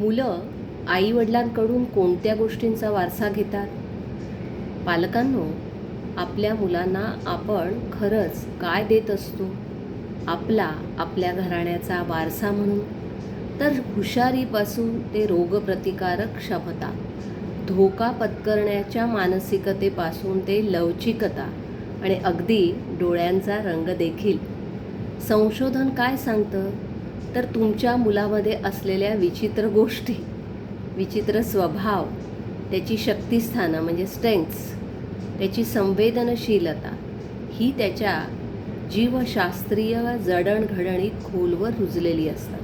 मुलं आईवडिलांकडून कोणत्या गोष्टींचा वारसा घेतात? पालकांनो आपल्या मुलांना आपण खरंच काय देत असतो? आपला आपल्या घराण्याचा वारसा म्हणून? तर हुशारीपासून ते रोगप्रतिकारक क्षमता धोका पत्करण्याच्या मानसिकतेपासून ते लवचिकता आणि अगदी डोळ्यांचा रंग देखील. संशोधन काय सांगतं? तर तुमच्या मुलामध्ये असलेल्या विचित्र गोष्टी विचित्र स्वभाव त्याची शक्तिस्थानं म्हणजे स्ट्रेंथ्स त्याची संवेदनशीलता ही त्याच्या जीवशास्त्रीय जडणघडणीत खोलवर रुजलेली असतात.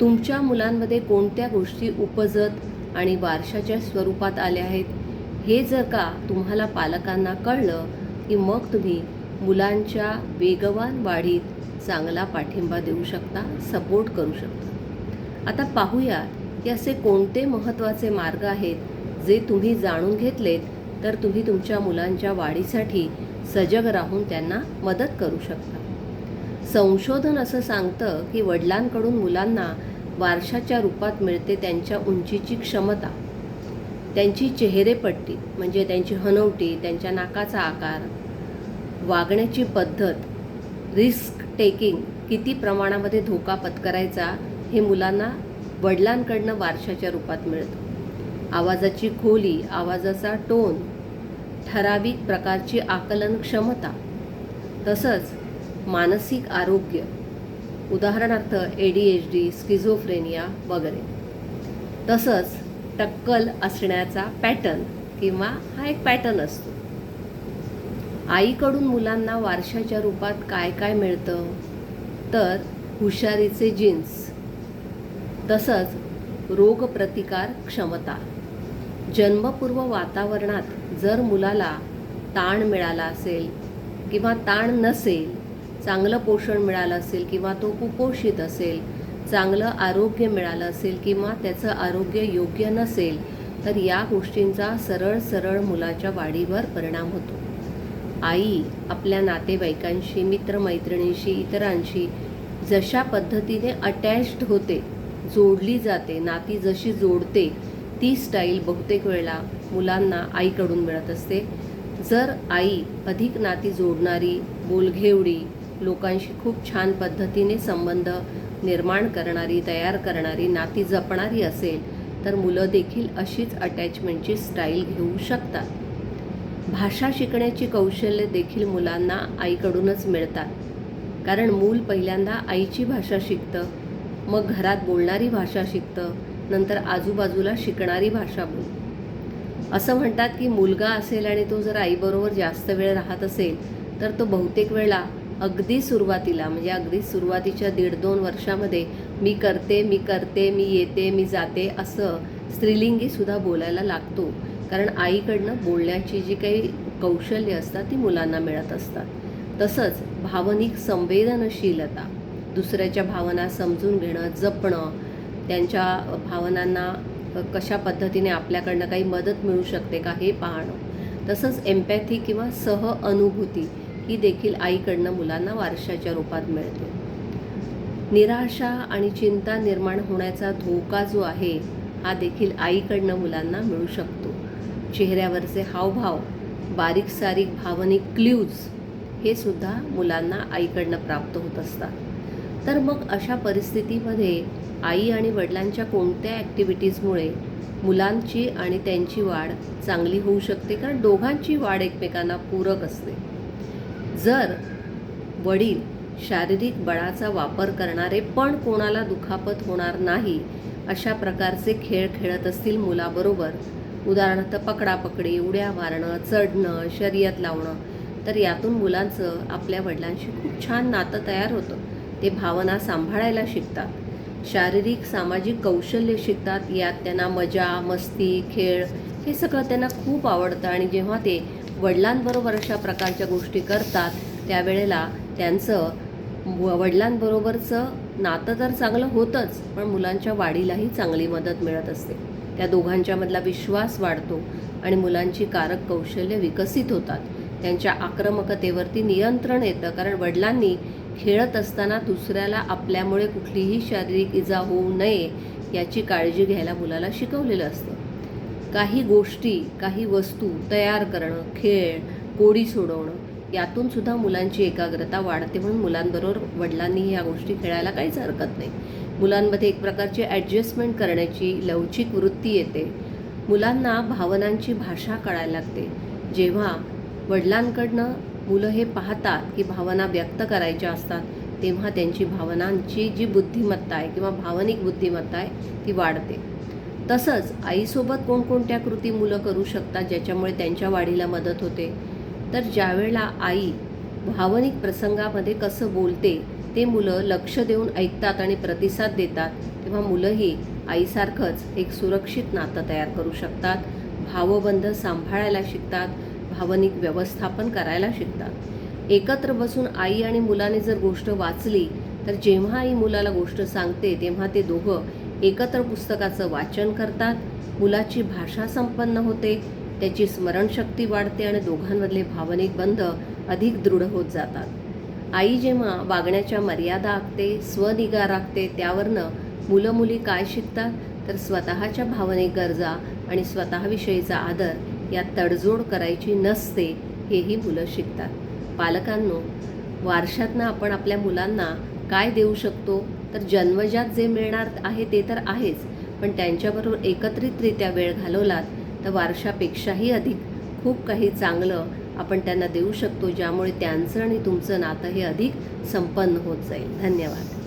तुमच्या मुलांमध्ये कोणत्या गोष्टी उपजत आणि वारशाच्या स्वरूपात आल्या आहेत हे जर का तुम्हाला पालकांना कळलं की मग तुम्ही मुलांच्या वेगवान वाढीत चांगला पाठिंबा देऊ शकता सपोर्ट करू शकता. आता पाहूया की असे कोणते महत्त्वाचे मार्ग आहेत जे तुम्ही जाणून घेतलेत तर तुम्ही तुमच्या मुलांच्या वाढीसाठी सजग राहून त्यांना मदत करू शकता. संशोधन असं सांगतं की वडिलांकडून मुलांना वारशाच्या रूपात मिळते त्यांच्या उंचीची क्षमता. त्यांची चेहरेपट्टी म्हणजे त्यांची हनवटी त्यांच्या नाकाचा आकार वागण्याची पद्धत रिस्क टेकिंग किती प्रमाणामध्ये धोका पत्करायचा हे मुलांना वडिलांकडनं वारशाच्या रूपात मिळतं. आवाजाची खोली आवाजाचा टोन ठराविक प्रकारची आकलन क्षमता तसंच मानसिक आरोग्य उदाहरणार्थ A D H D schizophrenia वगैरे. तसंच टक्कल असण्याचा पॅटर्न किंवा हा एक पॅटर्न असतो. आईकडून मुलांना वारशाच्या रूपात काय काय मिळतं? तर हुशारीचे जीन्स. तसंच रोगप्रतिकार क्षमता. जन्मपूर्व वातावरणात जर मुलाला ताण मिळाला असेल किंवा ताण नसेल चांगलं पोषण मिळालं असेल किंवा तो कुपोषित असेल चांगलं आरोग्य मिळालं असेल किंवा त्याचं आरोग्य योग्य नसेल तर या गोष्टींचा सरळ सरळ मुलाच्या वाढीवर परिणाम होतो. आई आपल्या नातेवाईकांशी मित्रमैत्रिणींशी इतरांशी जशा पद्धतीने अटॅच्ड होते जोडली जाते नाती जशी जोडते ती स्टाईल बहुतेक वेळेला मुलांना आईकडून मिळत असते. जर आई अधिक नाती जोडणारी बोलघेवडी लोकांशी खूप छान पद्धतीने संबंध निर्माण करणारी तयार करणारी नाती जपणारी असेल तर मुलं देखील अशीच अटॅचमेंटची स्टाईल घेऊ शकतात. भाषा शिकण्याची कौशल्य देखील मुलांना आईकडूनच मिळतात. कारण मूल पहिल्यांदा आईची भाषा शिकतं मग घरात बोलणारी भाषा शिकतं नंतर आजूबाजूला शिकणारी भाषा बोल असं म्हणतात की मुलगा असेल आणि तो जर आईबरोबर जास्त वेळ राहत असेल तर तो बहुतेक वेळा अगदी सुरुवातीला म्हणजे अगदी सुरुवातीच्या दीड दोन वर्षामध्ये मी करते मी करते मी येते मी जाते असं स्त्रीलिंगीसुद्धा बोलायला लागतो. कारण आईकडनं बोलण्याची जी काही कौशल्य असतात ती मुलांना मिळत असतात. तसंच भावनिक संवेदनशीलता दुसऱ्याच्या भावना समजून घेणं जपणं त्यांच्या भावनांना कशा पद्धतीने आपल्याकडनं काही मदत मिळू शकते का हे पाहणं. तसंच एम्पॅथी किंवा सह अनुभूती ही देखील आईकडनं मुलांना वारशाच्या रूपात मिळते. निराशा आणि चिंता निर्माण होण्याचा धोका जो आहे हा देखील आईकडनं मुलांना मिळू शकतो. चेहऱ्यावरचे हावभाव बारीक सारीक भावनिक क्ल्यूज हे सुद्धा मुलांना आईकडनं प्राप्त होत असतात. तर मग अशा परिस्थितीमध्ये आई आणि वडिलांच्या कोणत्या ॲक्टिव्हिटीजमुळे मुलांची आणि त्यांची वाढ चांगली होऊ शकते? कारण दोघांची वाढ एकमेकांना पूरक असते. जर वडील शारीरिक बळाचा वापर करणारे पण कोणाला दुखापत होणार नाही अशा प्रकारचे खेळ खेळत असतील मुलाबरोबर उदाहरणार्थ पकडापकडी उड्या मारणं चढणं शर्यत लावणं तर यातून मुलांचं आपल्या वडिलांशी खूप छान नातं तयार होतं. ते भावना सांभाळायला शिकतात. शारीरिक सामाजिक कौशल्य शिकतात. यात त्यांना मजा मस्ती खेळ हे सगळं त्यांना खूप आवडतं आणि जेव्हा ते वडिलांबरोबर अशा प्रकारच्या गोष्टी करतात त्यावेळेला त्यांचं व- वडिलांबरोबरचं नातं तर चांगलं होतंच पण मुलांच्या वाढीलाही चांगली मदत मिळत असते. त्या दोघांच्यामधला विश्वास वाढतो आणि मुलांची कारक कौशल्य विकसित होतात. त्यांच्या आक्रमकतेवरती नियंत्रण येतं कारण वडिलांनी खेळत असताना दुसऱ्याला आपल्यामुळे कुठलीही शारीरिक इजा होऊ नये याची काळजी घ्यायला मुलाला शिकवलेलं असतं. काही गोष्टी काही वस्तू तयार करणं खेळ कोडी सोडवणं यातून सुद्धा मुलांची एकाग्रता वाढते म्हणून मुलांबरोबर वडिलांनी ह्या गोष्टी खेळायला काहीच हरकत नाही. मुलांमध्ये एक प्रकारची ॲडजस्टमेंट करण्याची लवचिक वृत्ती येते. मुलांना भावनांची भाषा कळायला लागते. जेव्हा वडिलांकडनं मुलं हे पाहतात की भावना व्यक्त करायच्या असतात तेव्हा त्यांची भावनांची जी बुद्धिमत्ता आहे किंवा भावनिक बुद्धिमत्ता आहे ती वाढते. तसंच आईसोबत कोणकोणत्या कृती मुलं करू शकतात ज्याच्यामुळे त्यांच्या वाढीला मदत होते? तर ज्यावेळेला आई भावनिक प्रसंगामध्ये कसं बोलते ते मुलं लक्ष देऊन ऐकतात आणि प्रतिसाद देतात तेव्हा मुलंही आईसारखंच एक सुरक्षित नातं तयार करू शकतात भावबंध सांभाळायला शिकतात भावनिक व्यवस्थापन करायला शिकतात. एकत्र बसून आई आणि मुलाने जर गोष्ट वाचली तर जेव्हा आई मुलाला गोष्ट सांगते तेव्हा ते दोघं एकत्र पुस्तकाचं वाचन करतात मुलाची भाषा संपन्न होते त्याची स्मरणशक्ती वाढते आणि दोघांमधले भावनिक बंध अधिक दृढ होत जातात. आई जेव्हा वागण्याच्या मर्यादा आखते स्वनिगा राखते त्यावरनं मुलं मुली काय शिकतात? तर स्वतःच्या भावनिक गरजा आणि स्वतःविषयीचा आदर यात तडजोड करायची नसते हेही मुलं शिकतात. पालकांनो वारशातनं आपण आपल्या मुलांना काय देऊ शकतो? तर जन्मजात जे मिळणार आहे ते तर आहेच पण त्यांच्याबरोबर एकत्रितरित्या वेळ घालवलात तर वारशापेक्षाही अधिक खूप काही चांगलं आपण त्यांना देऊ शकतो ज्यामुळे त्यांचं आणि तुमचं नातं हे अधिक संपन्न होत जाईल. धन्यवाद.